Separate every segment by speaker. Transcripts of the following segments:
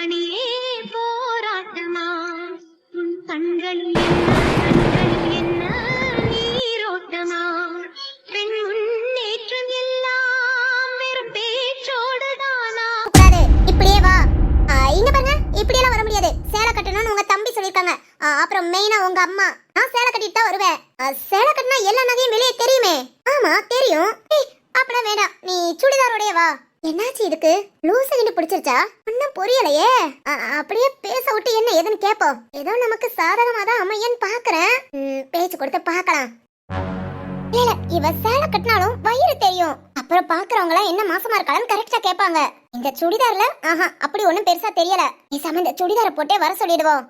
Speaker 1: மணியே போராட்டமா? உன் கண்கள் என்ன கண்கள் என்ன நீரோட்டமா? பெண் முன்னேற்றம் எல்லாம் வெறும் பேச்சோடுதானா?
Speaker 2: கூடாது இப்படியே வா. ஆ, இங்க பாருங்க இப்படியெல்லாம் வர முடியாது. சேலை கட்டணும்னு உங்க தம்பி சொல்லிருக்காங்க ஆ, அப்புறம் மெயினா உங்க அம்மா. நான் சேலை கட்டிட்டு தான் வருவேன். ஆ, சேலை கட்டினா எல்லா நகையும் வெளியே தெரியுமே. ஆமா தெரியும். ஏய், அப்படிலாம் வேண்டாம். நீ சுடிதாரோடய வா. என்னாச்சு இதுக்கு? லூசு கிண்டு பிடிச்சிருச்சா? ஒன்னும் புரியலையே. அப்படியே பேச விட்டு என்ன ஏதுன்னு கேப்போம் ஏதோ நமக்கு சாதகமா தான் அமையன்னு பாக்குறேன். பேச்சு கொடுத்து பார்க்கலாம். இல்ல இவ சேலை கட்டினாலும் வயிறு தெரியும். அப்புறம் பாக்குறவங்க எல்லாம் என்ன மாசமா இருக்காளன்னு கரெக்டா கேட்பாங்க. இந்த சுடிதார்ல ஆஹா அப்படி ஒண்ணும் பெருசா தெரியல. பேசாம இந்த சுடிதாரை போட்டே வர சொல்லிடுவோம்.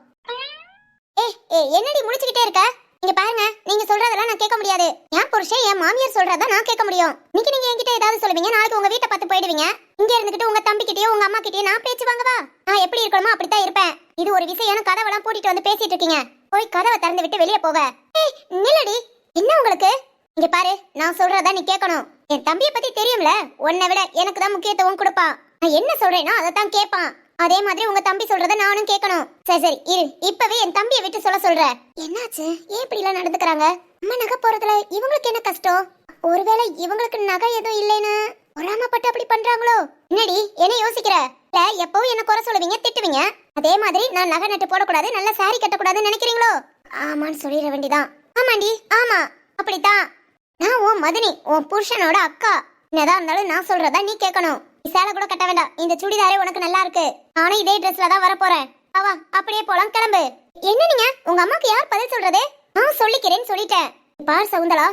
Speaker 2: ஏ ஏ என்னடி முடிச்சுக்கிட்டே இருக்க? இங்க பாருங்க நீங்க சொல்றதெல்லாம் நான் கேட்க முடியாது. என் புருஷன் என் மாமியார் சொல்றதா நான் கேட்க முடியும். இன்னைக்கு நீங்க என்கிட்ட ஏதாவது சொல்லுவீங்க நாளைக்கு உங்க வீட்டை பார்த்து போயிடுவீங்க. இங்க இருந்துகிட்டு உங்க தம்பி கிட்டயோ உங்க அம்மா கிட்டயோ நான் பேச்சு வாங்கவா? நான் எப்படி இருக்கணுமோ அப்படித்தான் இருப்பேன். இது ஒரு விஷயம் கதவெல்லாம் பூட்டிட்டு வந்து பேசிட்டு இருக்கீங்க. போய் கதவை திறந்து விட்டு வெளியே போக. ஏய் நில்லடி. என்ன உங்களுக்கு? இங்க பாரு நான் சொல்றதா நீ கேட்கணும். என் தம்பிய பத்தி தெரியும்ல? உன்னை விட எனக்கு தான் முக்கியத்துவம் கொடுப்பான். நான் என்ன சொல்றேனோ அதை தான் கேட்பான். அதே மாதிரி உங்க தம்பி சொல்றத நானும் கேட்கணும். சரி சரி இரு. இப்பவே என் தம்பியை விட்டு சொல்ல சொல்ற. என்னாச்சு? ஏன் இப்படி எல்லாம் நடந்துக்கிறாங்க? அம்மா நகை போறதுல இவங்களுக்கு என்ன கஷ்டம்? ஒருவேளை இவங்களுக்கு நகை எதுவும் இல்லைன்னு? பொறாமப்பட்டு அப்படி பண்றாங்களோ? என்னடி என்ன யோசிக்கிற? இல்ல எப்பவும் என்ன குறை சொல்லுவீங்க திட்டுவீங்க? அதே மாதிரி நான் நகை நட்டு போடக்கூடாது நல்ல சாரி கட்டக்கூடாதுன்னு நினைக்கிறீங்களோ? ஆமான்னு சொல்லிட வேண்டிதான். ஆமாண்டி ஆமா. அப்படித்தான். நான் உன் மதினி உன் புருஷனோட அக்கா. என்னதான் இருந்தாலும் நான் சொல்றதா நீ கேட்கணும். சேலை கூட கட்ட வேண்டாம். இந்த சுடிதாரே உனக்கு நல்லா இருக்கு. நானும் இதே ட்ரெஸ்ல தான் வர போறேன் அவா அப்படியே போலாம் கிளம்பு. என்ன நீங்க? உங்க அம்மாக்கு யார் பதில் சொல்றது? நான் சொல்லிக்கிறேன்னு சொல்லிட்டேன். பார் சவுந்தலா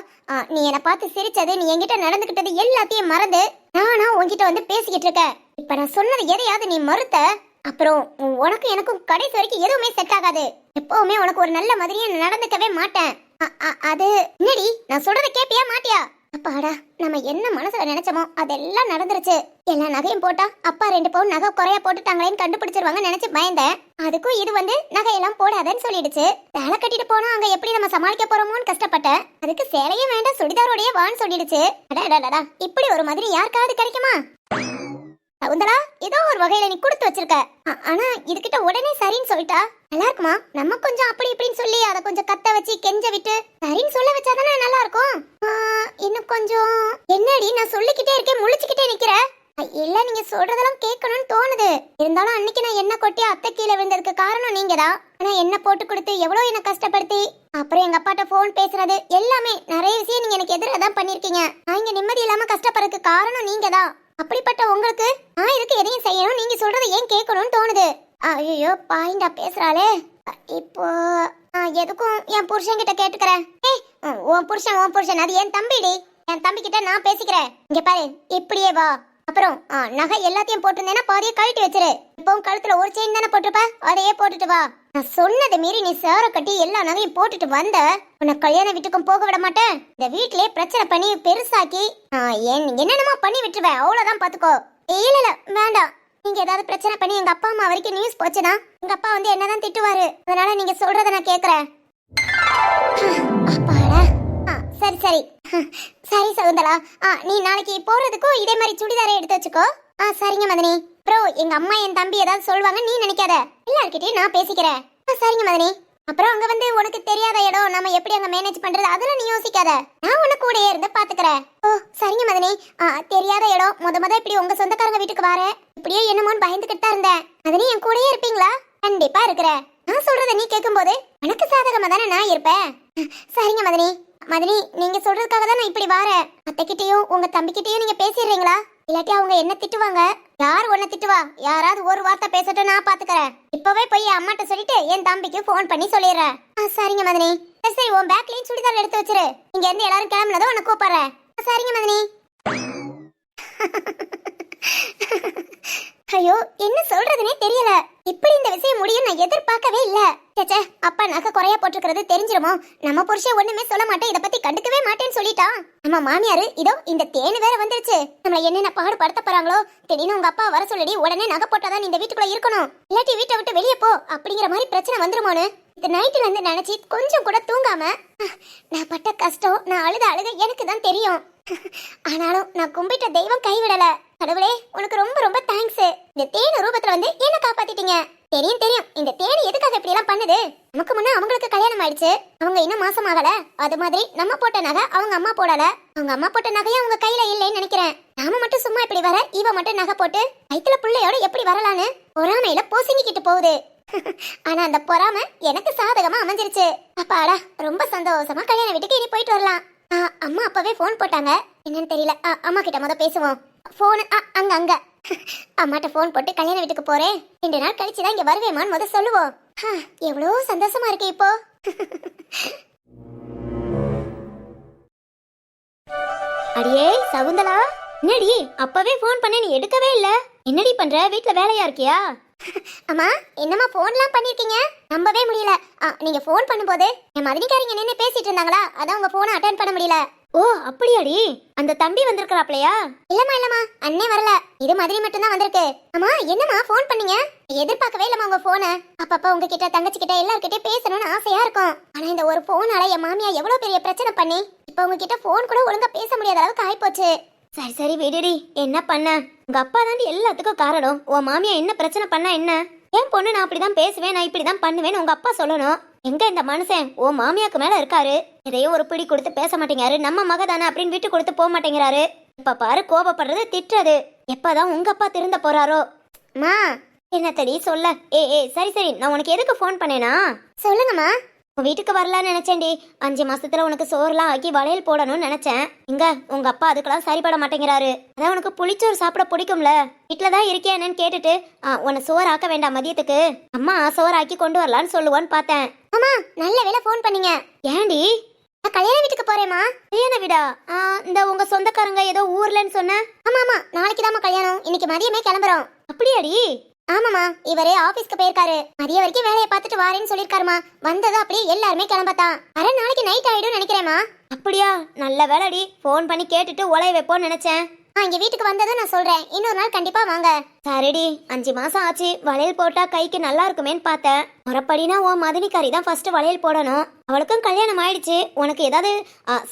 Speaker 2: நீ என்னை பார்த்து சிரிச்சது நீ என்கிட்ட நடந்துகிட்டது எல்லாத்தையும் மறந்து நானா உன்கிட்ட வந்து பேசிக்கிட்டு இருக்கேன். இப்ப நான் சொன்னது எதையாவது நீ மறுத்த அப்புறம் உனக்கு உனக்கும் எனக்கும் கடைசி வரைக்கும் எதுவுமே செட் ஆகாது. எப்பவுமே உனக்கு ஒரு நல்ல மாதிரியே நடந்துக்கவே மாட்டேன். அது என்னடி? நான் சொல்றத கேப்பியா மாட்டியா? அப்பாடா நம்ம என்ன மனசுல நினைச்சோமோ அதெல்லாம் நடந்துருச்சு. எல்லா நகையும் போட்டா அப்பா ரெண்டு பவுன் நகை குறைய போட்டுட்டாங்களேன்னு கண்டுபிடிச்சிருவாங்க நினைச்சு பயந்தேன். அதுக்கும் இது வந்து நகையெல்லாம் போடாதன்னு சொல்லிடுச்சு. வேலை கட்டிட்டு போனா அங்க எப்படி நம்ம சமாளிக்க போறோமோன்னு கஷ்டப்பட்டேன். அதுக்கு சேலையே வேண்டாம் சுடிதாரோடய வான்னு சொல்லிடுச்சு. அடடடடா இப்படி ஒரு மாதிரி யாருக்காவது கிடைக்குமா? சவுந்தரா ஏதோ ஒரு வகையில நீ கொடுத்து வச்சிருக்க. ஆனா இதுகிட்ட உடனே சரின்னு சொல்லிட்டா. நல்லா இருக்குமா? நம்ம கொஞ்சம் அப்படி இப்படின்னு சொல்லி அதை கொஞ்சம் கத்த வச்சு கெஞ்ச விட்டு சரின்னு சொல்ல வச்சாதானே நல்லா இருக்கும் இன்னும் கொஞ்சம். என்னடி நான் சொல்லிக்கிட்டே இருக்கேன் முழிச்சுக்கிட்டே நிக்கிற? இல்ல நீங்க சொல்றதெல்லாம் கேட்கணும்னு தோணுது. இருந்தாலும் அன்னைக்கு நான் என்ன கொட்டி அத்தை கீழே விழுந்ததுக்கு காரணம் நீங்க தான் ஆனா என்ன போட்டு கொடுத்து எவ்வளவு என்ன கஷ்டப்படுத்தி? அப்புறம் எங்க அப்பாட்ட போன் பேசுறது எல்லாமே நிறைய விஷயம் நீங்க எனக்கு எதிராக தான் பண்ணிருக்கீங்க நான் இங்க நிம்மதி இல்லாம கஷ்டப்படுறதுக்கு காரணம் நீங்க தான் அப்படிப்பட்ட உங்களுக்கு நான் இதுக்கு எதையும் செய்யணும்? நீங்க சொல்றதை ஏன் கேட்கணும்னு தோணுது. ஐயோ பாயிண்டா பேசுறாளே. இப்போ எதுக்கும் என் புருஷன் கிட்ட கேட்டுக்கிறேன். ஏய் உன் புருஷன் உன் புருஷன் அது என் தம்பிடி. என் தம்பி கிட்ட நான் பேசிக்கிறேன். இங்க பாரு இப்படியே வா. அப்புறம் ஆ, நகை எல்லாத்தையும் போட்டிருந்தேன்னா பாதியை கழட்டி வச்சிரு. இப்பவும் கழுத்துல ஒரு செயின் தானே போட்டிருப்ப? அதையே போட்டுட்டு வா. நான் சொன்னதை மீறி நீ சேர கட்டி எல்லா நகையும் போட்டுட்டு வந்த. உன்னை கல்யாண வீட்டுக்கும் போக விட மாட்டேன். இந்த வீட்டிலே பிரச்சனை பண்ணி பெருசாக்கி நான் என் என்னென்னமோ பண்ணி விட்டுருவேன். அவ்வளவுதான் பாத்துக்கோ. இல்ல இல்ல வேண்டாம். நீங்க ஏதாவது பிரச்சனை பண்ணி எங்க அப்பா அம்மா வரைக்கும் நியூஸ் போச்சுன்னா எங்க அப்பா வந்து என்னதான் திட்டுவாரு. அதனால நீங்க சொல்றத நான் கேக்குறேன். ஆ, சரி சரி. சரி சகுந்தலா. ஆ நீ நாளைக்கு போறதுக்கும் இதே மாதிரி சுடிதாரை எடுத்து வச்சுக்கோ. ஆ சரிங்க மதனி. ப்ரோ எங்க அம்மா என் தம்பி ஏதாவது சொல்லுவாங்க நீ நினைக்காத. எல்லார்கிட்டயும் நான் பேசிக்கிறேன். சரிங்க மதனி. அப்புறம் அங்க வந்து உனக்கு தெரியாத இடம் நம்ம எப்படி அங்க மேனேஜ் பண்றது அதெல்லாம் நீ யோசிக்காத. நான் உனக்கு கூடயே இருந்து பாத்துக்கிறேன். ஓ சரிங்க மதனி. ஆ தெரியாத இடம் முத முத இப்படி உங்க சொந்தக்காரங்க வீட்டுக்கு வர. இப்படியே என்னமோன்னு பயந்துகிட்டு தான் இருந்தேன். மதனி என் கூடயே இருப்பீங்களா? கண்டிப்பா இருக்கிறேன். நான் சொல்றத நீ கேட்கும்போது உனக்கு சாதகமா தானே நான் இருப்பேன்? சரிங்க மதனி. மதனி நீங்க சொல்றதுக்காக தான் நான் இப்படி வாரேன். அத்தைக்கிட்டயும் உங்க தம்பிக்கிட்டயும் நீங்க பேசிடுறீங்களா? இல்லாட்டி அவங்க என்ன திட்டுவாங்க? யார் உன்னை திட்டுவா? யாராவது ஒரு வார்த்தை பேசட்டும் நான் பாத்துக்கறேன். இப்பவே போய் அம்மாட்ட சொல்லிட்டு என் தம்பிக்கு ஃபோன் பண்ணி சொல்லிடுறேன் ஆ, சரிங்க மதனி. சரி சரி உன் பேக்லயும் சுடிதார் எடுத்து வச்சிரு. இங்க இருந்து எல்லாரும் கிளம்புனதும் உன்னை கூப்பிடுறேன். சரிங்க மதனி. ஐயோ என்ன சொல்றதுனே தெரியல. இப்படி இந்த விஷயம் முடியும் நான் எதிர்பார்க்கவே இல்ல. சேச்சே அப்பா நகை குறைய போட்டிருக்கிறது தெரிஞ்சிருமோ? நம்ம புருஷன் ஒண்ணுமே சொல்ல மாட்டேன் இத பத்தி கண்டுக்கவே மாட்டேன்னு சொல்லிட்டான் நம்ம மாமியாரு இதோ இந்த தேனு வேற வந்துருச்சு. நம்மள என்னென்ன பாடுபடுத்த போறாங்களோ? திடீர்னு உங்க அப்பா வர சொல்லடி உடனே நகை போட்டாதான் இந்த வீட்டுக்குள்ள இருக்கணும். இல்லாட்டி வீட்டை விட்டு வெளியே போ அப்படிங்கிற மாதிரி பிரச்சனை வந்துருமோன்னு. இந்த நைட்டுல இருந்து நினைச்சு கொஞ்சம் கூட தூங்காம நான் பட்ட கஷ்டம் நான் அழுத அழுத எனக்கு தான் தெரியும். ஆனாலும் நான் கும்பிட்ட தெய்வம் கைவிடல. கடவுளே உனக்கு ரொம்ப ரொம்ப தேங்க்ஸ் இந்த தேனு ரூபத்துல வந்து என்ன காப்பாத்திட்டீங்க. தெரியும் தெரியும். இந்த தேனி எதுக்காக இப்படி எல்லாம் பண்ணுது? நமக்கு முன்ன அவங்களுக்கு கல்யாணம் ஆயிடுச்சு. அவங்க இன்னும் மாசம் ஆகல. அது மாதிரி நம்ம போட்ட நகை அவங்க அம்மா போடல. அவங்க அம்மா போட்ட நகையும் அவங்க கையில இல்லைன்னு நினைக்கிறேன். நாம மட்டும் சும்மா இப்படி வர இவ மட்டும் நகை போட்டு வயிற்றுல பிள்ளையோட எப்படி வரலான்னு பொறாமையில பொசுங்கிக்கிட்டு போகுது. ஆனா அந்த பொறாமை எனக்கு சாதகமா அமைஞ்சிருச்சு. அப்பாடா ரொம்ப சந்தோஷமா கல்யாண வீட்டுக்கு இனி போயிட்டு வரலாம். அம்மா அப்பவே ஃபோன் போட்டாங்க. என்னன்னு தெரியல. ஆ, அம்மா கிட்ட முத பேசுவோம். ஃபோன் அங்க அங்க. அம்மாட்ட ஃபோன் போட்டு கல்யாண வீட்டுக்கு போறேன். ரெண்டு நாள் கழிச்சு தான் இங்க வருவேமான்னு முத சொல்லுவோம். ஆ, எவ்வளோ சந்தோஷமா இருக்கு இப்போ.
Speaker 1: அடியே சகுந்தலா. என்னடி அப்பவே ஃபோன் பண்ண நீ எடுக்கவே இல்ல. என்னடி பண்ற? வீட்ல வேலையா இருக்கியா?
Speaker 2: அம்மா என்னம்மா ஃபோன்லாம் பண்ணிருக்கீங்க? நம்பவே முடியல. ஆ, நீங்க ஃபோன் பண்ணும்போது என் மதினிக்காரிங்க நின்று பேசிட்டு இருந்தாங்களா? அதான் உங்க ஃபோனை அட்டன் பண்ண முடியல.
Speaker 1: ஓ அப்படியாடி. அந்த தம்பி வந்திருக்கறாப்லையா?
Speaker 2: இல்லம்மா இல்லம்மா. அண்ணே வரல. இது மாதிரி மட்டும் தான் வந்திருக்கு. அம்மா என்னம்மா ஃபோன் பண்ணீங்க? எதிர்பார்க்கவே இல்லம்மா உங்க போனை அப்பப்ப உங்ககிட்ட தங்கச்சி கிட்ட எல்லார்கிட்டயும் பேசணும்னு ஆசையா இருக்கும். ஆனா இந்த ஒரு போனால என் மாமியா எவ்வளவு பெரிய பிரச்சனை பண்ணி இப்ப உங்ககிட்ட போன் கூட ஒழுங்கா பேச முடியாத அளவுக்கு ஆயிப்போச்சு.
Speaker 1: சரி சரி விடுடி. என்ன பண்ண? உங்க அப்பா தாண்டி எல்லாத்துக்கும் காரணம். உன் மாமியா என்ன பிரச்சனை பண்ணா என்ன? என் பொண்ணு நான் அப்படிதான் பேசுவேன் நான் இப்படிதான் பண்ணுவேன்னு உங்க அப்பா சொல்லணும். எங்க இந்த மனுஷன்? ஓ மாமியாக்கு மேல இருக்காரு. எதையோ ஒரு பிடி கொடுத்து பேச மாட்டேங்கிறாரு. நம்ம மக தானே அப்படின்னு விட்டு கொடுத்து போக மாட்டேங்கிறாரு. இப்ப பாரு கோபப்படுறது திட்டுறது. எப்பதான் உங்க அப்பா திருந்த போறாரோ?
Speaker 2: மா
Speaker 1: என்னத்தடி சொல்ல? ஏ ஏ சரி சரி நான் உனக்கு எதுக்கு ஃபோன் பண்ணேனா?
Speaker 2: சொல்லுங்கம்மா.
Speaker 1: வீட்டுக்கு வரலான்னு நினைச்சேன்டி. அஞ்சு மாசத்துல உனக்கு சோறுலாம் ஆக்கி வளையல் போடணும்னு நினைச்சேன். இங்க உங்க அப்பா அதுக்கெல்லாம் சரிப்பட மாட்டேங்கிறாரு. அதான் உனக்கு புளிச்சோறு சாப்பிட பிடிக்கும்ல. வீட்டுல தான் இருக்கியா என்னன்னு கேட்டுட்டு ஆ, உன்னை சோறு ஆக்க வேண்டாம் மதியத்துக்கு. அம்மா சோறு ஆக்கி கொண்டு வரலான்னு சொல்லுவான்னு பார்த்தேன்.
Speaker 2: அம்மா நல்ல வேளை ஃபோன் பண்ணீங்க.
Speaker 1: ஏண்டி
Speaker 2: நான் கல்யாண வீட்டுக்கு போறேமா
Speaker 1: கல்யாண வீடா? ஆ, இந்த உங்க சொந்தக்காரங்க ஏதோ ஊர்லன்னு சொன்ன
Speaker 2: ஆமா ஆமா நாளைக்குதாம்மா கல்யாணம். இன்னைக்கு மதியமே கிளம்புறோம்.
Speaker 1: அப்படியாடி?
Speaker 2: ஆமாமா இவரே ஆபீஸ்க்கு போயிருக்காரு. மதிய வரைக்கும் வேலையை பார்த்துட்டு வாரேன்னு சொல்லிருக்காருமா வந்ததும் அப்படியே எல்லாருமே கிளம்பத்தான். அரை நாளைக்கு நைட் ஆயிடும் நினைக்கிறேம்மா.
Speaker 1: அப்படியா? நல்ல வேலைடி ஃபோன் பண்ணி கேட்டுட்டு உலைய வைப்போன்னு நினைச்சேன்.
Speaker 2: இங்க வீட்டுக்கு வந்ததும் நான் சொல்றேன். இன்னொரு நாள் கண்டிப்பா வாங்க.
Speaker 1: சரிடி. அஞ்சு மாசம் ஆச்சு. வளையல் போட்டா கைக்கு நல்லா இருக்குமேன்னு பார்த்தேன். முறப்படினா உன் மதினிக்காரி தான் ஃபர்ஸ்ட் வளையல் போடணும். அவளுக்கும் கல்யாணம் ஆயிடுச்சு. உனக்கு ஏதாவது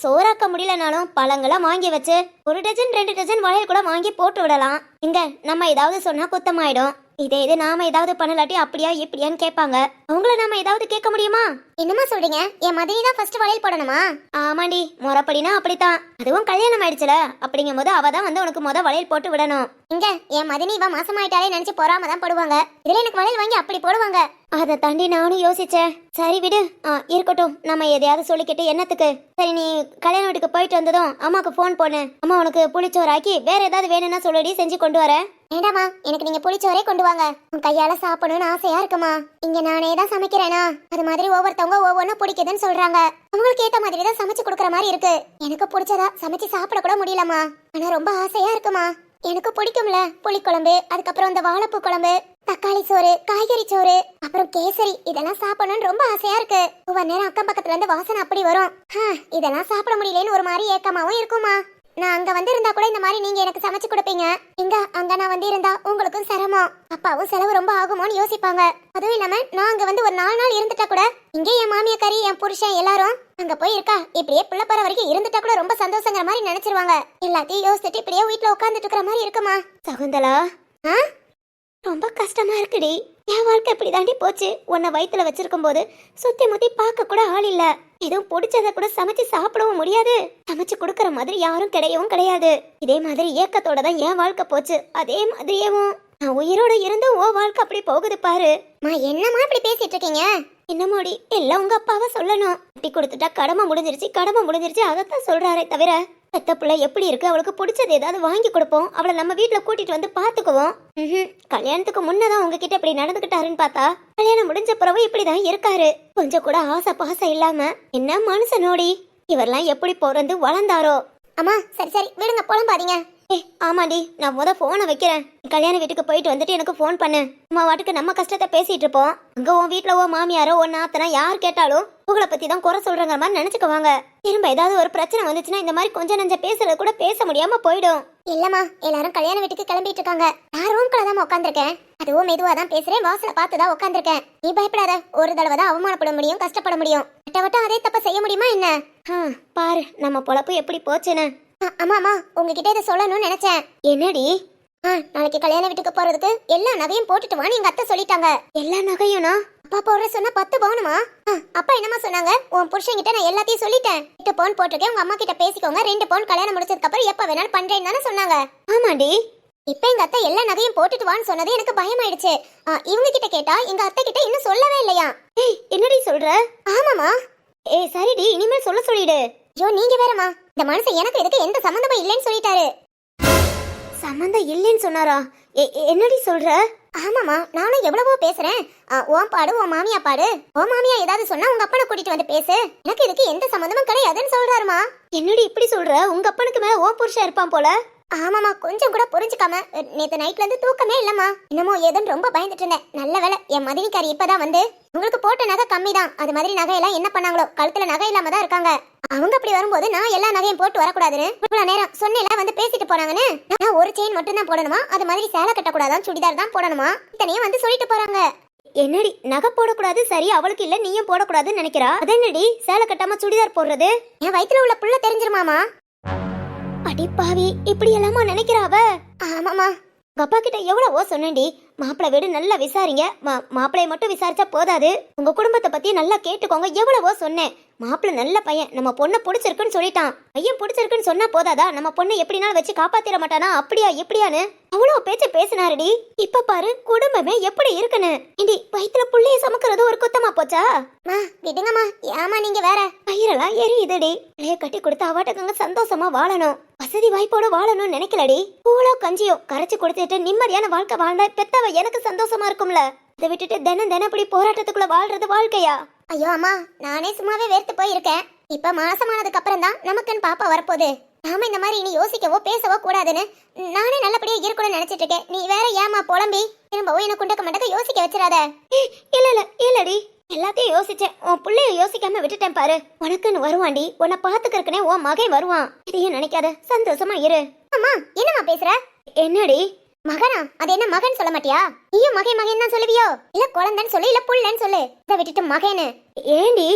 Speaker 1: சோறாக்க முடியலனாலும் பழங்களை வாங்கி வச்சு ஒரு டஜன் ரெண்டு டஜன் வளையல் கூட வாங்கி போட்டு விடலாம். இங்க நம்ம ஏதாவது சொன்னா குத்தமாயிடும். இதே இது நாம ஏதாவது பண்ணலாட்டி அப்படியா இப்படியான்னு கேட்பாங்க. அவங்கள நாம ஏதாவது கேட்க முடியுமா?
Speaker 2: என்னம்மா சொல்றீங்க? என் மதினி தான் ஃபர்ஸ்ட் வளையல் போடணுமா?
Speaker 1: ஆமாண்டி முறப்படினா அப்படித்தான். அதுவும் கல்யாணம் ஆயிடுச்சுல? அப்படிங்கும் போது அவ தான் வந்து உனக்கு முத வளையல் போட்டு விடணும்.
Speaker 2: இங்க என் மதினி இவ மாசமாயிட்டாலே நினைச்சு பொறாம தான் போடுவாங்க. இதுல எனக்கு வளையல் வாங்கி அப்படி போடுவாங்க.
Speaker 1: அதை தாண்டி நானும் யோசிச்சேன். சரி விடு. ஆ இருக்கட்டும். நம்ம எதையாவது சொல்லிக்கிட்டு என்னத்துக்கு? சரி நீ கல்யாண வீட்டுக்கு போயிட்டு வந்ததும் அம்மாக்கு ஃபோன் போனு அம்மா உனக்கு புளிச்சோராக்கி வேற ஏதாவது வேணும்னா சொல்லடி செஞ்சு கொண்டு வரேன்
Speaker 2: வேண்டாமா எனக்கு நீங்க புளிச்சோரே கொண்டு வாங்க. உன் கையால சாப்பிடணும்னு ஆசையா இருக்குமா? இங்க நானே தான் சமைக்கிறேனா? அது மாதிரி ஒவ்வொருத்தவங்க ஒவ்வொன்றும் பிடிக்குதுன்னு சொல்றாங்க. அவங்களுக்கு ஏத்த மாதிரி தான் சமைச்சு கொடுக்குற மாதிரி இருக்கு. எனக்கு பிடிச்சதா சமைச்சு சாப்பிட கூட முடியலமா ஆனா ரொம்ப ஆசையா இருக்குமா. எனக்கு பிடிக்கும்ல புளிக்குழம்பு அதுக்கப்புறம் இந்த வாழைப்பூ குழம்பு தக்காளி சோறு காய்கறி சோறு அப்புறம் கேசரி இதெல்லாம் சாப்பிடணும்னு ரொம்ப ஆசையா இருக்கு. ஒவ்வொரு நேரம் அக்கம் பக்கத்துல இருந்து வாசனை அப்படி வரும். இதெல்லாம் சாப்பிட முடியலன்னு ஒரு மாதிரி ஏக்கமாவும் இருக்குமா நான் அங்க வந்து இருந்தா கூட இந்த மாதிரி நீங்க எனக்கு சமைச்சு கொடுப்பீங்க. இங்க அங்க நான் வந்து இருந்தா உங்களுக்கும் சிரமம். அப்பாவும் செலவு ரொம்ப ஆகுமோன்னு யோசிப்பாங்க. அதுவும் இல்லாம நான் அங்க வந்து ஒரு நாலு நாள் இருந்துட்டா கூட இங்கே என் மாமியக்காரி என் புருஷன் எல்லாரும் அங்க போய் இருக்கா இப்படியே புள்ள போற வரைக்கும் இருந்துட்டா கூட ரொம்ப சந்தோஷங்கிற மாதிரி நினைச்சிருவாங்க. எல்லாத்தையும் யோசிச்சுட்டு இப்படியே வீட்ல உட்காந்துட்டு இருக்கிற மாதிரி இருக்குமா?
Speaker 1: சகுந்தலா?
Speaker 2: ஆ?
Speaker 1: ரொம்ப கஷ்டமா இருக்குடி. என் வாழ்க்கை இப்படி தாண்டி போச்சு. உன்னை வயித்துல வச்சிருக்கும் போது சுத்தி முத்தி பார்க்க கூட ஆள் இல்ல. எதுவும் பிடிச்சத கூட சமைச்சு சாப்பிடவும் முடியாது. சமைச்சு கொடுக்கற மாதிரி யாரும் கிடையவும் கிடையாது. இதே மாதிரி ஏக்கத்தோட தான் என் வாழ்க்கை போச்சு. அதே மாதிரியேவும். நான் உயிரோட இருந்தும் ஓ வாழ்க்கை அப்படி போகுது பாரு.
Speaker 2: மா என்னம்மா இப்படி பேசிட்டு இருக்கீங்க?
Speaker 1: என்னமோடி எல்லாம் உங்க அப்பாவை சொல்லணும். அப்படி கொடுத்துட்டா கடமை முடிஞ்சிருச்சு கடமை முடிஞ்சிருச்சு. அதைத்தான் சொல்றாரே தவிர பெத்த பிள்ளை எப்படி இருக்கு? அவளுக்கு பிடிச்சது ஏதாவது வாங்கி கொடுப்போம். அவளை நம்ம வீட்ல கூட்டிட்டு வந்து பாத்துக்குவோம். கல்யாணத்துக்கு முன்னதான் உங்ககிட்ட இப்படி நடந்துகிட்டாருன்னு பார்த்தா கல்யாணம் முடிஞ்ச பிறகு இப்படிதான் இருக்காரு. கொஞ்சம் கூட ஆசை பாசம் இல்லாம என்ன மனுஷனோடி? இவரெல்லாம் எப்படி பிறந்து வளர்ந்தாரோ?
Speaker 2: அம்மா சரி சரி விடுங்க புலம்பாதீங்க.
Speaker 1: ஏ ஆமாடி நான் முத போனை வைக்கிறேன். நீ கல்யாண வீட்டுக்கு போயிட்டு வந்துட்டு எனக்கு ஃபோன் பண்ணு. அம்மா வாட்டுக்கு நம்ம கஷ்டத்தை பேசிட்டு இருப்போம். அங்க உன் வீட்டுல ஓ மாமியாரோ ஒன் நாத்தனா யார் கேட்டாலும் உங்களை பத்தி தான் குறை சொல்றங்கிற மாதிரி நினைச்சுக்குவாங்க. திரும்ப ஏதாவது ஒரு பிரச்சனை வந்துச்சுன்னா இந்த மாதிரி கொஞ்சம் நஞ்ச பேசுறது கூட பேச முடியாம போயிடும்.
Speaker 2: இல்லம்மா எல்லாரும் கல்யாண வீட்டுக்கு கிளம்பிட்டு இருக்காங்க. நான் ரூம்குள்ள தான் உட்காந்துருக்கேன் அதுவும் மெதுவா தான் பேசுறேன் வாசல பார்த்து தான் உட்காந்துருக்கேன் நீ பயப்படாத ஒரு தடவை தான் அவமானப்பட முடியும் கஷ்டப்பட முடியும். வட்ட வட்டம் அதே தப்ப செய்ய முடியுமா என்ன?
Speaker 1: ஆ, பாரு நம்ம பொழப்பு எப்படி போச்சுன்னு.
Speaker 2: அம்மா அம்மா உங்ககிட்ட இதை சொல்லணும்னு நினைச்சேன்.
Speaker 1: என்னடி?
Speaker 2: ஆ, நாளைக்கு கல்யாண வீட்டுக்கு போறதுக்கு எல்லா நகையும் போட்டுட்டு வான்னு எங்க அத்தை சொல்லிட்டாங்க.
Speaker 1: எல்லா நகையும்னா?
Speaker 2: அப்பா போடுற சொன்னா பத்து பவுனுமா? அப்பா என்னமா சொன்னாங்க? உன் புருஷன்கிட்ட நான் எல்லாத்தையும் சொல்லிட்டேன். எட்டு பவுன் போட்டிருக்கேன் உங்க அம்மா கிட்ட பேசிக்கோங்க. ரெண்டு பவுன் கல்யாணம் முடிச்சதுக்கு அப்புறம் எப்ப வேணாலும் பண்றேன்னு தானே சொன்னாங்க.
Speaker 1: ஆமாடி
Speaker 2: இப்ப எங்க அத்தை எல்லா நகையும் போட்டுட்டு வான்னு சொன்னது எனக்கு பயமாயிடுச்சு. இவங்க கிட்ட கேட்டா எங்க அத்தை கிட்ட இன்னும் சொல்லவே இல்லையா?
Speaker 1: என்னடி சொல்ற?
Speaker 2: ஆமாமா
Speaker 1: ஏய் சரிடி இனிமேல் சொல்ல சொல்லிடு.
Speaker 2: ஐயோ நீங்க வேறமா இந்த மனுஷன் எனக்கு இதுக்கு எந்த சம்மந்தமும் இல்லைன்னு சொல்லிட்டாரு.
Speaker 1: சம்மந்தம் இல்லைன்னு சொன்னாரா? என்னடி சொல்ற?
Speaker 2: ஆமாமா நானும் எவ்வளவோ பேசுறேன். உன் பாடு உன் மாமியா பாடு. உன் மாமியா ஏதாவது சொன்னா உங்க அப்பனை கூட்டிட்டு வந்து பேசு. எனக்கு இதுக்கு எந்த சம்மந்தமும் கிடையாதுன்னு சொல்றாருமா
Speaker 1: என்னடி இப்படி சொல்ற? உங்க அப்பனுக்கு மேல ஓ புருஷன் இருப்பான் போல.
Speaker 2: ஆமாமா கொஞ்சம் கூட புரிஞ்சுக்காம நேத்து நைட்ல இருந்து தூக்கமே இல்லம்மா. என்னமோ ஏதுன்னு ரொம்ப பயந்துட்டு இருந்தேன். நல்ல வேலை என் மதினிக்காரி இப்பதான் வந்து உங்களுக்கு போட்ட நகை கம்மி தான் அது மாதிரி நகையெல்லாம் என்ன பண்ணாங்களோ கழுத்துல நகை இல்லாம தான் இருக்காங்க. அவங்க அப்படி வரும்போது நான் எல்லா நகையும் போட்டு வரக்கூடாதுன்னு இவ்வளவு நேரம் சொன்னேல வந்து பேசிட்டு போனாங்கன்னு நான் ஒரு செயின் மட்டும் தான் போடணுமா? அது மாதிரி சேலை கட்டக்கூடாதான் சுடிதார் தான் போடணுமா? இத்தனையும் வந்து சொல்லிட்டு போறாங்க.
Speaker 1: என்னடி நகை போடக்கூடாது சரி அவளுக்கு இல்ல நீயும் போடக்கூடாதுன்னு நினைக்கிறா? அதென்னடி சேலை கட்டாம சுடிதார் போடுறது?
Speaker 2: என் வயித்துல உள்ள புள்ள தெரிஞ்சிருமாமா
Speaker 1: அடி பாவி இப்படி எல்லாமா நினைக்கிறா அவ
Speaker 2: ஆமாமா
Speaker 1: உங்க அப்பா கிட்ட எவ்வளவோ சொன்னேன்டி. மாப்பிள்ளை வீடு நல்லா விசாரிங்க. மா- மாப்பிள்ளைய மட்டும் விசாரிச்சா போதாது. உங்க குடும்பத்தை பத்தி நல்லா கேட்டுக்கோங்க. எவ்வளவோ சொன்னேன். மாப்பிள்ள நல்ல பையன். நம்ம பொண்ணை பிடிச்சிருக்குன்னு சொல்லிட்டான். பையன் பிடிச்சிருக்குன்னு சொன்னா போதாதா? நம்ம பொண்ணை எப்படினாலும் வச்சு காப்பாத்திட மாட்டானா? அப்படியா எப்படியான்னு அவ்வளவு பேச்ச பேசினாருடி. இப்ப பாரு குடும்பமே எப்படி இருக்குன்னு. இண்டி வயித்துல புள்ளைய சமக்கிறது ஒரு குத்தமா போச்சா?
Speaker 2: மா விடுங்கம்மா. ஏமா நீங்க வேற.
Speaker 1: பயிரெல்லாம் எரியுதுடி. பிள்ளைய கட்டி கொடுத்து அவாட்டக்கங்க சந்தோஷமா வாழணும். வசதி வாய்ப்போட வாழணும்னு நினைக்கலடி. பூலோ கஞ்சியோ கரைச்சு கொடுத்துட்டு நிம்மதியான வாழ்க்கை வாழ்ந்தா பெத்தவ எனக்கு சந்தோஷமா இருக்கும்ல. இதை விட்டுட்டு தினம் தினம் இப்படி போராட்டத்துக்குள்ள வாழ்றது வாழ்க்கையா?
Speaker 2: ஐயோ அம்மா நானே சும்மாவே வேர்த்து போயிருக்கேன். இப்ப மாசமானதுக்கு அப்புறம் தான் நமக்குன்னு பாப்பா வரப்போகுது. நாம இந்த மாதிரி இனி யோசிக்கவோ பேசவோ கூடாதுன்னு நானே நல்லபடியா இருக்கணும்னு நினைச்சிட்டு இருக்கேன் நீ வேற ஏமா புலம்பி? திரும்பவும் என்ன குண்டக்க மண்டக்க யோசிக்க வச்சிடாத.
Speaker 1: இல்ல இல்ல இல்லடி. எல்லாத்தையும் யோசிச்சேன். உன் புள்ளைய யோசிக்காம விட்டுட்டேன் பாரு. உனக்குன்னு வருவான்டி. உன்னை பாத்துக்கறதுக்குனே உன் மகன் வருவான். இதையும் நினைக்காத. சந்தோஷமா இரு.
Speaker 2: அம்மா என்னம்மா பேசுற?
Speaker 1: என்னடி?
Speaker 2: மகனா? அது என்ன மகன் சொல்ல மாட்டியா? நீயும் மகை மகன் தான் சொல்லுவியோ? இல்ல குழந்தைன்னு சொல்லு இல்ல புள்ளன்னு சொல்லு. இதை விட்டுட்டு மகேன்னு
Speaker 1: ஏண்டி?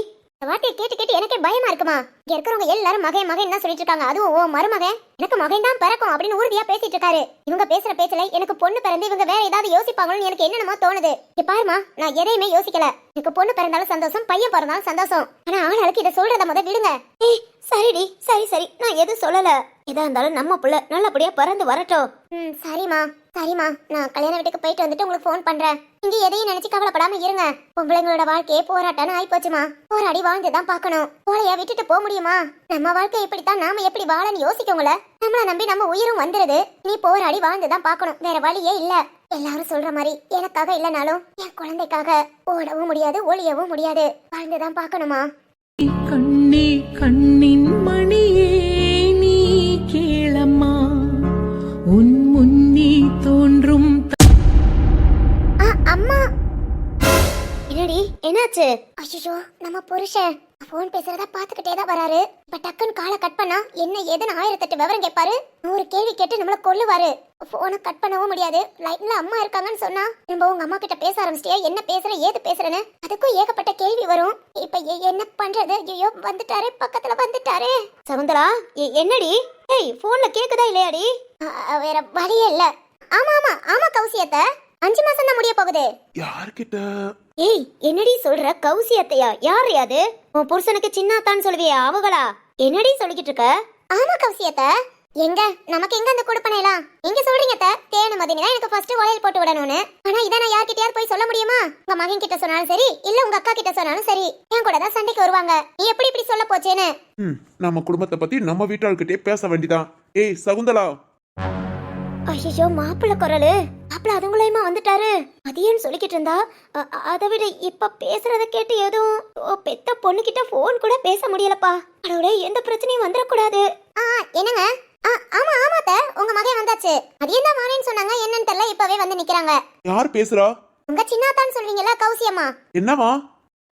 Speaker 2: இந்த வார்த்தையை கேட்டு கேட்டு எனக்கே பயமா இருக்குமா? இங்க இருக்கிறவங்க எல்லாரும் மகன் மகன் தான் சொல்லிட்டு இருக்காங்க. அதுவும் ஓ மருமகன். எனக்கு மகன் தான் பிறக்கும் அப்படின்னு உறுதியா பேசிட்டு இருக்காரு. இவங்க பேசுற பேச்சுல எனக்கு பொண்ணு பிறந்து இவங்க வேற ஏதாவது யோசிப்பாங்களோன்னு எனக்கு என்னென்னமோ தோணுது. இங்க பாருமா நான் எதையுமே யோசிக்கல. எனக்கு பொண்ணு பிறந்தாலும் சந்தோஷம் பையன் பிறந்தாலும் சந்தோஷம். ஆனா ஆளாளுக்கு இதை சொல்றத முத விடுங்க.
Speaker 1: ஏய் சரிடி சரி சரி. நான் எதுவும் சொல்லல. எதா இருந்தாலும் நம்ம புள்ள நல்லபடியா பறந்து வரட்டும்.
Speaker 2: ம் சரிம்மா. சரிம்மா நான் கல்யாண வீட்டுக்கு போயிட்டு வந்துட்டு உங்களுக்கு ஃபோன் பண்றேன். நீங்க எதையும் நினைச்சு கவலைப்படாம இருங்க. பொம்பளைங்களோட வாழ்க்கையே போராட்டம்னு ஆயி போச்சுமா போராடி வாழ்ந்து தான் பார்க்கணும். போலையா விட்டுட்டு போக முடியுமா? நம்ம வாழ்க்கை இப்படித்தான் நாம எப்படி வாழன்னு யோசிக்கோங்கள நம்மள நம்பி நம்ம உயிரும் வந்துருது. நீ போராடி வாழ்ந்து தான் பார்க்கணும். வேற வழியே இல்ல. எல்லாரும் சொல்ற மாதிரி எனக்காக இல்லைனாலும் என் குழந்தைக்காக ஓடவும் முடியாது ஒளியவும் முடியாது. வாழ்ந்து தான் பார்க்கணுமா?
Speaker 3: கண்ணே கண்ணின்
Speaker 2: மணி
Speaker 1: என்னடி என்னாச்சு?
Speaker 2: அய்யோ நம்ம புருஷன். ஃபோன் பேசுறத பாத்துக்கிட்டே தான் வராரு. இப்ப டக்குன்னு காலை கட் பண்ணா என்ன ஏதுன்னு ஆயிரத்தெட்டு விவரம் கேட்பாரு. நூறு கேள்வி கேட்டு நம்மள கொல்லுவாரு. போனை கட் பண்ணவும் முடியாது. லைன்ல அம்மா இருக்காங்கன்னு சொன்னா நம்ம உங்க அம்மா கிட்ட பேச ஆரம்பிச்சிட்டியா? என்ன பேசுற? ஏது பேசுறேன்னு? அதுக்கும் ஏகப்பட்ட கேள்வி வரும். இப்ப என்ன பண்றது? ஐயோ வந்துட்டாரே பக்கத்துல வந்துட்டாரே.
Speaker 1: சகுந்தலா என்னடி? ஏய் போன்ல கேக்குதா இல்லையாடி?
Speaker 2: வேற வழியே இல்ல. ஆமா ஆமா ஆமா கௌசியத்தை. அஞ்சு மாசம் தான் முடிய போகுது.
Speaker 4: யார்கிட்ட?
Speaker 1: ஏய் என்னடி சொல்ற? கௌசி அத்தையா? யார் அது? உன் புருஷனுக்கு சின்னாத்தான்னு சொல்லுவியே அவங்களா என்னடி சொல்லிக்கிட்டு இருக்க?
Speaker 2: ஆமா கௌசியத்த எங்க? நமக்கு எங்க அந்த கொடுப்பனைலாம் எங்க சொல்றீங்க த தேனு மதினி தான் எனக்கு ஃபர்ஸ்ட் வளையல் போட்டு விடணும்னு. ஆனா இதை நான் யார்கிட்டயாவது போய் சொல்ல முடியுமா? உங்க மகன் கிட்ட சொன்னாலும் சரி இல்ல உங்க அக்கா கிட்ட சொன்னாலும் சரி. என் கூட தான் சண்டைக்கு வருவாங்க. நீ எப்படி இப்படி சொல்ல போச்சேன்னு?
Speaker 4: ம் நம்ம குடும்பத்தை பத்தி நம்ம வீட்டாள்கிட்டே பேச வேண்டிதான். ஏய் சகுந்தலா.
Speaker 1: ஐயோ மாப்பிள்ள குரலு. மாப்பிள்ள அதுங்குள்ளேயுமா வந்துட்டாரு? மதியன்னு சொல்லிக்கிட்டு இருந்தா அதை விட இப்ப பேசுறத கேட்டு எதுவும் பெத்த பொண்ணுகிட்ட போன் கூட பேச முடியலப்பா. அதோட எந்த பிரச்சனையும் வந்துடக்கூடாது.
Speaker 2: ஆ என்னங்க? ஆ ஆமா ஆமா அத்தை. உங்க மகன் வந்தாச்சு. அது என்ன மாறேன்னு சொன்னாங்க என்னன்னு தெரியல இப்பவே வந்து நிக்கிறாங்க.
Speaker 4: யார் பேசுறா?
Speaker 2: உங்க சின்னாத்தான்னு சொல்றீங்கல்ல கௌசியம்மா
Speaker 4: என்னவா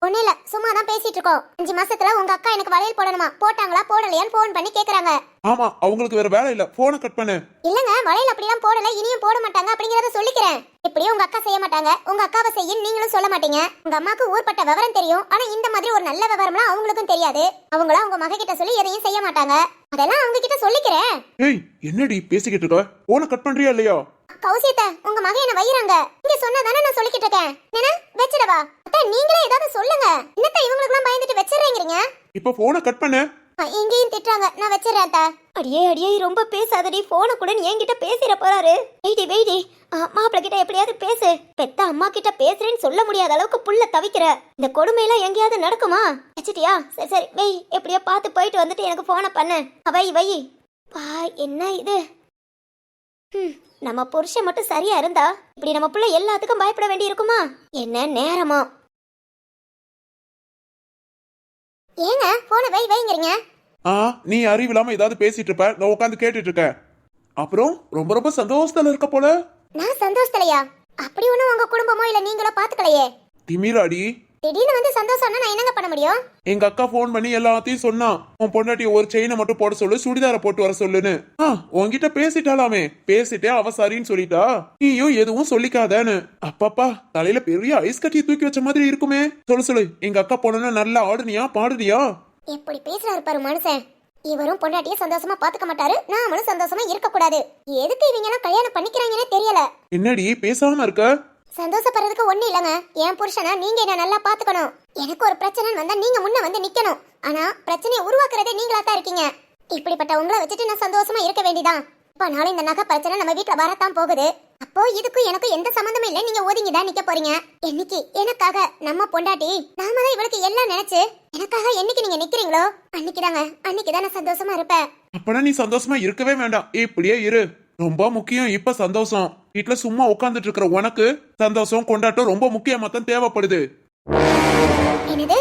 Speaker 2: ஒண்ணு இல்ல சும்மா தான் பேசிட்டு இருக்கோம் அஞ்சு மாசத்துல உங்க அக்கா எனக்கு வளையல் போடணுமா? போட்டாங்களா போடலையான்னு ஃபோன் பண்ணி கேக்குறாங்க.
Speaker 4: ஆமா அவங்களுக்கு வேற வேலை இல்ல. போனை கட் பண்ணு.
Speaker 2: இல்லங்க வளையல் அப்படிலாம் போடல இனியும் போட மாட்டாங்க அப்படிங்கறத சொல்லிக்கிறேன். இப்படியே உங்க அக்கா செய்ய மாட்டாங்க. உங்க அக்காவை செய்யும் நீங்களும் சொல்ல மாட்டீங்க. உங்க அம்மாக்கு ஊர்பட்ட விவரம் தெரியும். ஆனா இந்த மாதிரி ஒரு நல்ல விவரம்லாம் அவங்களுக்கும் தெரியாது. அவங்களா உங்க மக கிட்ட சொல்லி எதையும் செய்ய மாட்டாங்க. அதெல்லாம் அவங்க கிட்ட சொல்லிக்கிறேன்.
Speaker 4: ஏய் என்னடி பேசிக்கிட்டு இருக்க? போனை கட் பண்றியா இல்லையா?
Speaker 2: கௌசியத்த உங்க மகன் என்ன வைறாங்க நீங்க சொன்னதானே நான் சொல்லிக்கிட்டு இருக்கேன். என்ன வச்சிடவா அத்தை நீங்களே ஏதாவது சொல்லுங்க. என்னத்த இவங்களுக்குலாம் பயந்துட்டு வச்சிடுறீங்க
Speaker 4: இப்ப போனை கட் பண்ண.
Speaker 2: இங்கேயும் திட்டுறாங்க. நான் வச்சிடுறேன் அத்தை.
Speaker 1: அடியே அடியே ரொம்ப பேசாதடி. போனை கூட என்கிட்ட பேசிட போறாரு. வெயிடி வெயிடி. மாப்பிள்ள கிட்ட எப்படியாவது பேசு. பெத்த அம்மா கிட்ட பேசுறேன்னு சொல்ல முடியாத அளவுக்கு புள்ள தவிக்கிற. இந்த கொடுமையெல்லாம் எங்கேயாவது நடக்குமா? வச்சிட்டியா? சரி சரி. வெய் எப்படியோ பார்த்து போயிட்டு வந்துட்டு எனக்கு போனை பண்ணு. வை வை. பா என்ன இது? நம்ம புருஷன் மட்டும் சரியா இருந்தா இப்படி நம்ம புள்ள எல்லாத்துக்கும் பயப்பட வேண்டி இருக்குமா என்ன நேரமோ.
Speaker 2: ஏங்க போனை வை வைங்கிறீங்க.
Speaker 4: ஆ நீ அறிவில்லாம ஏதாவது பேசிட்டு இருப்ப. நான் உட்காந்து கேட்டுட்டு இருக்கேன். அப்புறம் ரொம்ப ரொம்ப சந்தோஷத்துல இருக்க போல.
Speaker 2: நான் சந்தோஷத்துலையா? அப்படி ஒண்ணும் உங்க குடும்பமோ இல்ல நீங்களோ பாத்துக்கலையே.
Speaker 4: திமிராடி
Speaker 2: திடீர்னு வந்து சந்தோஷம்னா நான் என்னங்க பண்ண முடியும்?
Speaker 4: எங்க அக்கா ஃபோன் பண்ணி எல்லாத்தையும் சொன்னான் உன் பொண்டாட்டி ஒரு செயினை மட்டும் போட சொல்லு சுடிதார போட்டு வர சொல்லுன்னு. ஆ உன்கிட்ட பேசிட்டாலாமே. பேசிட்டே அவ சரின்னு சொல்லிட்டா? நீயும் எதுவும் சொல்லிக்காதேன்னு. அப்பப்பா தலையில பெரிய ஐஸ் கட்டி தூக்கி வச்ச மாதிரி இருக்குமே. சொல்லு சொல்லு எங்க அக்கா போனா நல்லா ஆடுனியா பாடுனியா?
Speaker 2: எப்படி பேசுறாரு பாரு மனுஷன். இவரும் பொண்டாட்டிய சந்தோஷமா பாத்துக்க மாட்டாரு நாமளும் சந்தோஷமா இருக்க கூடாது எதுக்கு இவங்க எல்லாம் கல்யாணம் பண்ணிக்கிறாங்கன்னே தெரியல.
Speaker 4: என்னடி பேசாம இருக்க?
Speaker 2: சந்தோஷப்படுறதுக்கு ஒண்ணு இல்லங்க. என் புருஷனா நீங்க என்ன நல்லா பாத்துக்கணும் எனக்கு ஒரு பிரச்சனைன்னு வந்தா நீங்க முன்ன வந்து நிக்கணும். ஆனா பிரச்சனையை உருவாக்குறதே நீங்களா தான் இருக்கீங்க. இப்படிப்பட்ட உங்களை வச்சுட்டு நான் சந்தோஷமா இருக்க வேண்டியதான் இப்ப நாளை இந்த நகை பிரச்சனை நம்ம வீட்டுல வரத்தான் போகுது. அப்போ இதுக்கும் எனக்கும் எந்த சம்மந்தமும் இல்லை. நீங்க ஒதுங்கி தான் நிக்க போறீங்க. என்னைக்கு? எனக்காக நம்ம பொண்டாட்டி நாம தான் இவளுக்கு எல்லாம் நினைச்சு எனக்காக என்னைக்கு நீங்க நிக்கிறீங்களோ? அன்னைக்குதாங்க. அன்னைக்குதான் நான் சந்தோஷமா இருப்பேன்.
Speaker 4: அப்பனா நீ சந்தோஷமா இருக்கவே வேண்டாம். இப்படியே இரு. ரொம்ப முக்கியம். இப்ப சந்தோஷம். வீட்டுல சும்மா உட்காந்துட்டு இருக்கிற உனக்கு சந்தோஷம் கொண்டாட்டம் ரொம்ப முக்கியமா தான் தேவைப்படுது.
Speaker 2: என்னது?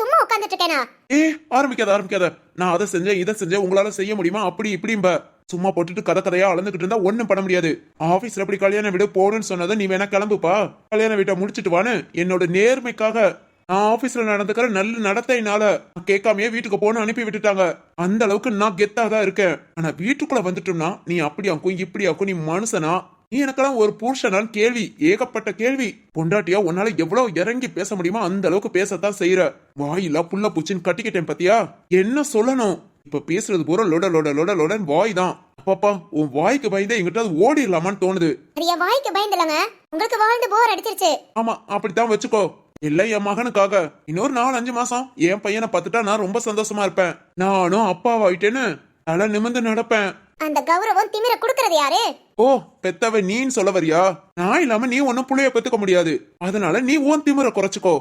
Speaker 2: சும்மா உட்கார்ந்துட்டு இருக்கேனா
Speaker 4: ஏ ஆரம்பிக்காத ஆரம்பிக்காத. நான் அதை செஞ்சேன் இதை செஞ்சேன். உங்களால செய்ய முடியுமா? அப்படி இப்படிம்ப. சும்மா போட்டுட்டு கதை கதையா அளந்துகிட்டு இருந்தா ஒண்ணும் பண்ண முடியாது. ஆபீஸ்ல அப்படி கல்யாண வீடு போகணும்னு சொன்னதை நீ வேணா கிளம்புப்பா. கல்யாண வீட்டை முடிச்சிட்டு வான்னு என்னோட நேர்மைக்காக நான் ஆபீஸ்ல நடந்துக்கிற நல்ல நடத்தையினால கேட்காமயே வீட்டுக்கு போன்னு அனுப்பி விட்டுட்டாங்க. அந்த அளவுக்கு நான் கெத்தா தான் இருக்கேன். ஆனா வீட்டுக்குள்ள வந்துட்டோம்னா நீ அப்படியாக்கும் இப்படியாக்கும் நீ மனுஷனா? நீ எனக்கெல்லாம் ஒரு புருஷனான் கேள்வி ஏகப்பட்ட கேள்வி. பொண்டாட்டியா உன்னால எவ்வளவு இறங்கி பேச முடியுமோ அந்த அளவுக்கு பேசத்தான் செய்யற வாயில புள்ள பூச்சின்னு கட்டிக்கிட்டேன் பாத்தியா? என்ன சொல்லணும்? இப்ப பேசுறது பூரா லொட லொட லொட லொடன் வாய் தான். அப்பாப்பா உன் வாய்க்கு பயந்தே எங்கிட்ட ஓடிடலாமான்னு தோணுது.
Speaker 2: அது என் வாய்க்கு பயந்துலங்க உங்களுக்கு வாழ்ந்து போர் அடிச்சிருச்சு.
Speaker 4: ஆமா அப்படித்தான் வச்சுக்கோ. இல்ல என் மகனுக்காக. இன்னொரு நாலு அஞ்சு மாசம். என் பையனை பார்த்துட்டா நான் ரொம்ப சந்தோஷமா இருப்பேன். நானும் அப்பாவாயிட்டேன்னு தலை நிமிந்து நடப்பேன்.
Speaker 2: அந்த கௌரவம் திமிர குடுக்கறது யாரு?
Speaker 4: ஓ பெத்தவ நீன்னு சொல்ல வரியா? நான் இல்லாம நீ ஒன்னும் புள்ளைய பெத்துக்க முடியாது. அதனால நீ உன் திமிர குறைச்சுக்கோ.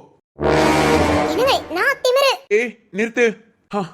Speaker 2: நான் திமிரு.
Speaker 4: ஏய் நிறுத்து.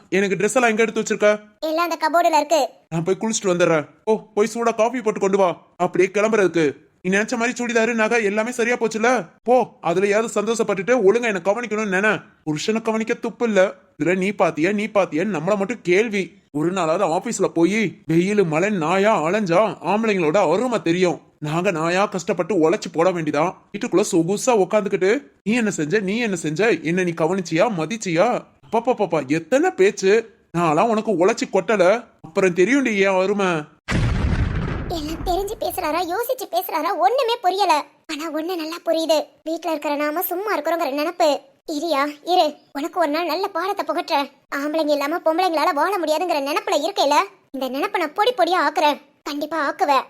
Speaker 4: எனக்கு ட்ரெஸ் எல்லாம் எங்க எடுத்து வச்சிருக்க?
Speaker 2: எல்லாம் அந்த கபோர்டுல இருக்கு.
Speaker 4: நான் போய் குளிச்சுட்டு வந்துடுறேன். ஓ போய் சூடா காஃபி போட்டு கொண்டு வா. அப்படியே கிளம்புறதுக்கு. நீ நினைச்ச மாதிரி சுடிதாரு நகை எல்லாமே சரியா போச்சுல? போ அதுலயாவது சந்தோஷப்பட்டுட்டு ஒழுங்கா என்ன கவனிக்கணும்னு நினை புருஷனை கவனிக்க துப்பு இல்ல. இதுல நீ பாத்தியா நீ பாத்தியான்னு நம்மள மட்டும் கேள்வி. ஒரு நாளாவது ஆபீஸ்ல போய் வெயில் மழை நாயா அலைஞ்சா ஆம்பளைங்களோட அருமை தெரியும். நாங்க நாயா கஷ்டப்பட்டு உழைச்சு போட வேண்டியதான் வீட்டுக்குள்ள சொகுசா உட்காந்துக்கிட்டு நீ என்ன செஞ்ச நீ என்ன செஞ்ச? என்ன நீ கவனிச்சியா மதிச்சியா? பாப்பா பாப்பா எத்தனை பேச்சு? நான்லாம் உனக்கு உழைச்சி கொட்டல. அப்புறம் தெரியும்டி ஏன் அருமை.
Speaker 2: எல்லாம் தெரிஞ்சு பேசுறாரா யோசிச்சு பேசுறாரா ஒண்ணுமே புரியல. ஆனா ஒண்ணு நல்லா புரியுது. வீட்ல இருக்கிற நாம சும்மா இருக்கிறோங்கிற நினைப்பு. இரியா இரு. உனக்கு ஒரு நாள் நல்ல பாடத்தை புகற்ற ஆம்பளைங்க இல்லாம பொம்பளைங்களால வாழ முடியாதுங்கிற நினப்புல இருக்கையில இந்த நினப்ப நான் பொடி பொடியா ஆக்குறேன். கண்டிப்பா ஆக்குவேன்.